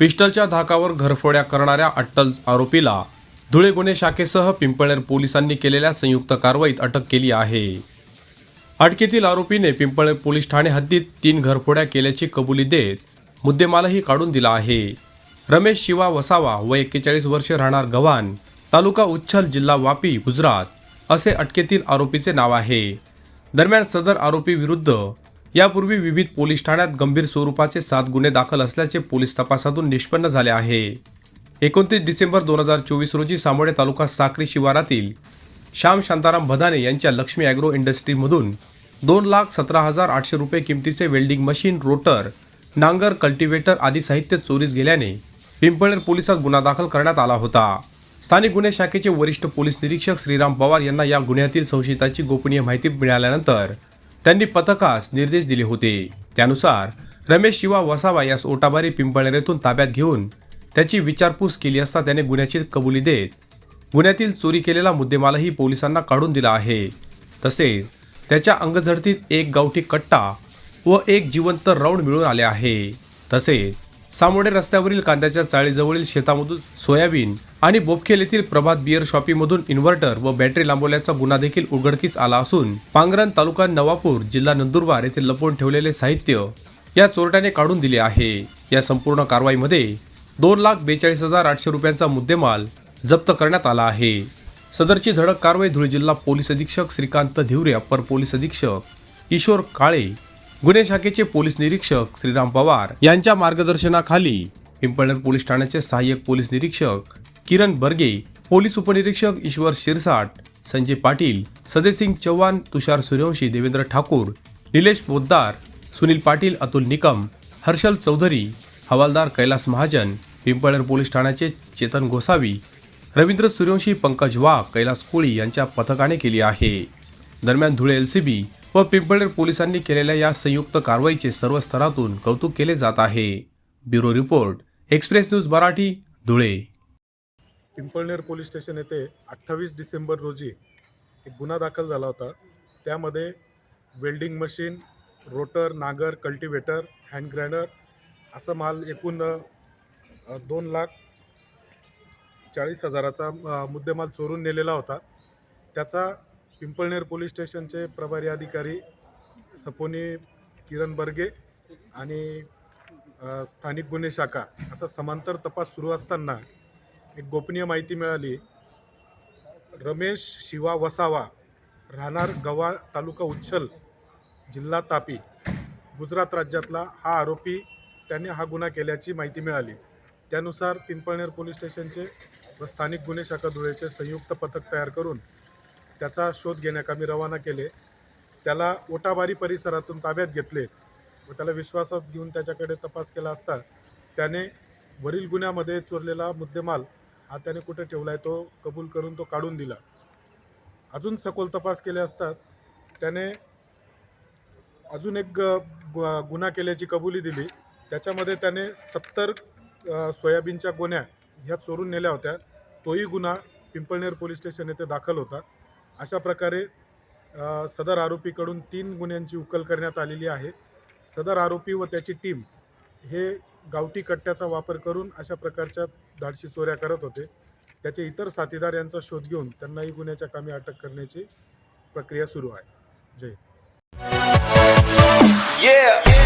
पिस्टलच्या धाकावर घरफोड्या करणाऱ्या अट्टल आरोपीला धुळे गुन्हे शाखेसह पिंपळनेर पोलिसांनी केलेल्या संयुक्त कारवाईत अटक केली आहे. अटकेतील आरोपीने पिंपळनेर पोलीस ठाणे हद्दीत तीन घरफोड्या केल्याची कबुली देत मुद्देमालही काढून दिला आहे. रमेश शिवा वसावा व एक्केचाळीस वर्षे राहणार गव्हाण तालुका उच्छल जिल्हा वापी गुजरात असे अटकेतील आरोपीचे नाव आहे. दरम्यान सदर आरोपी विरुद्ध यापूर्वी विविध पोलीस ठाण्यात गंभीर स्वरूपाचे सात गुन्हे दाखल असल्याचे पोलीस तपासातून निष्पन्न झाले आहे. एकोणतीस डिसेंबर दोन हजार चोवीस रोजी सामोडे तालुका साक्री शिवारातील श्याम शांताराम भदाने यांच्या लक्ष्मी ॲग्रो इंडस्ट्रीमधून दोन लाख सतरा हजार आठशे रुपये किमतीचे वेल्डिंग मशीन रोटर नांगर कल्टिवेटर आदी साहित्य चोरीस गेल्याने पिंपळनेर पोलिसात गुन्हा दाखल करण्यात आला होता. स्थानिक गुन्हे शाखेचे वरिष्ठ पोलीस निरीक्षक श्रीराम पवार यांना या गुन्ह्यातील संशयिताची गोपनीय माहिती मिळाल्यानंतर त्यांनी पथकास निर्देश दिले होते. त्यानुसार रमेश शिवा वसावा यास ओटाबारी पिंपळनेरेतून ताब्यात घेऊन त्याची विचारपूस केली असता त्याने गुन्ह्याची कबुली देत गुन्ह्यातील चोरी केलेला मुद्देमालही पोलिसांना काढून दिला आहे. तसेच त्याच्या अंगझडतीत एक गावठी कट्टा व एक जिवंत राऊंड मिळून आले आहे. तसेच सामोडे रस्त्यावरील कांद्याच्या चाळीजवळील शेतामधून सोयाबीन आणि बोपखेल येथील प्रभात बियर शॉपीमधून इन्व्हर्टर व बॅटरी लांबवल्याचा गुन्हा देखील उघडकीस आला असून पांगरण तालुका नवापूर जिल्हा नंदुरबार येथे लपवून ठेवलेले साहित्य या चोरट्याने काढून दिले आहे. या संपूर्ण कारवाईमध्ये दोन लाख बेचाळीस हजार आठशे रुपयांचा मुद्देमाल जप्त करण्यात आला आहे. सदरची धडक कारवाई धुळे जिल्हा पोलीस अधीक्षक श्रीकांत धिवरे अप्पर पोलीस अधीक्षक किशोर काळे गुन्हे शाखेचे पोलीस निरीक्षक श्रीराम पवार यांच्या मार्गदर्शनाखाली पिंपळनेर पोलीस ठाण्याचे सहाय्यक पोलीस निरीक्षक किरण बर्गे पोलीस उपनिरीक्षक ईश्वर शिरसाट संजय पाटील सदयसिंग चव्हाण तुषार सूर्यवंशी देवेंद्र ठाकूर निलेश पोद्दार सुनील पाटील अतुल निकम हर्षल चौधरी हवालदार कैलास महाजन पिंपळनेर पोलीस ठाण्याचे चेतन गोसावी रवींद्र सूर्यवंशी पंकज वाघ कैलास कोळी यांच्या पथकाने केली आहे. दरम्यान धुळे एलसीबी व पिंपळनेर पोलिसांनी केलेल्या या संयुक्त कारवाईचे सर्व स्तरातून कौतुक केले जात आहे. Bureau report Express News Marathi Dhule. Pimpalner police station येथे अठ्ठावीस डिसेंबर रोजी एक गुन्हा दाखल झाला होता. त्यामध्ये वेल्डिंग मशीन रोटर नागर कल्टिवेटर हँड ग्राइंडर असं माल एकूण दोन लाख चाळीस हजाराचा मुद्देमाल चोरून नेलेला होता. त्याचा पिंपळनेर पोलीस स्टेशनचे प्रभारी अधिकारी सपोनी किरण बर्गे आणि स्थानिक गुन्हे शाखा असा समांतर तपास सुरू असताना एक गोपनीय माहिती मिळाली. रमेश शिवा वसावा राहणार गवाळ तालुका उच्छल जिल्हा तापी गुजरात राज्यातला हा आरोपी त्याने हा गुन्हा केल्याची माहिती मिळाली. त्यानुसार पिंपळनेर पोलीस स्टेशनचे व स्थानिक गुन्हे शाखा धुळेचे संयुक्त पथक तयार करून त्याचा शोध घेण्याकामी रवाना केले. त्याला ओटाबारी परिसरातून ताब्यात घेतले. व त्याला विश्वासात घेऊन त्याच्याकडे तपास केला असता त्याने वरील गुन्ह्यामध्ये चोरलेला मुद्देमाल हा त्याने कुठे ठेवला आहे तो कबूल करून तो काढून दिला. अजून सखोल तपास केले असतात त्याने अजून एक गु- गुन्हा केल्याची कबुली दिली. त्याच्यामध्ये त्याने सत्तर सोयाबीनच्या गोण्या ह्या चोरून नेल्या होत्या. तोही गुन्हा पिंपळनेर पोलीस स्टेशन येथे दाखल होता. अशा प्रकारे सदर आरोपीकडून तीन गुन्ह्यांची उकल करण्यात आलेली आहे. सदर आरोपी व त्याची टीम हे गावठी कट्ट्याचा वापर करून अशा प्रकारच्या धाडशी चोऱ्या करत होते. त्याचे इतर साथीदार यांचा शोध घेऊन त्यांनाही गुन्ह्याच्या कामी अटक करण्याची प्रक्रिया सुरू आहे. जय Yeah.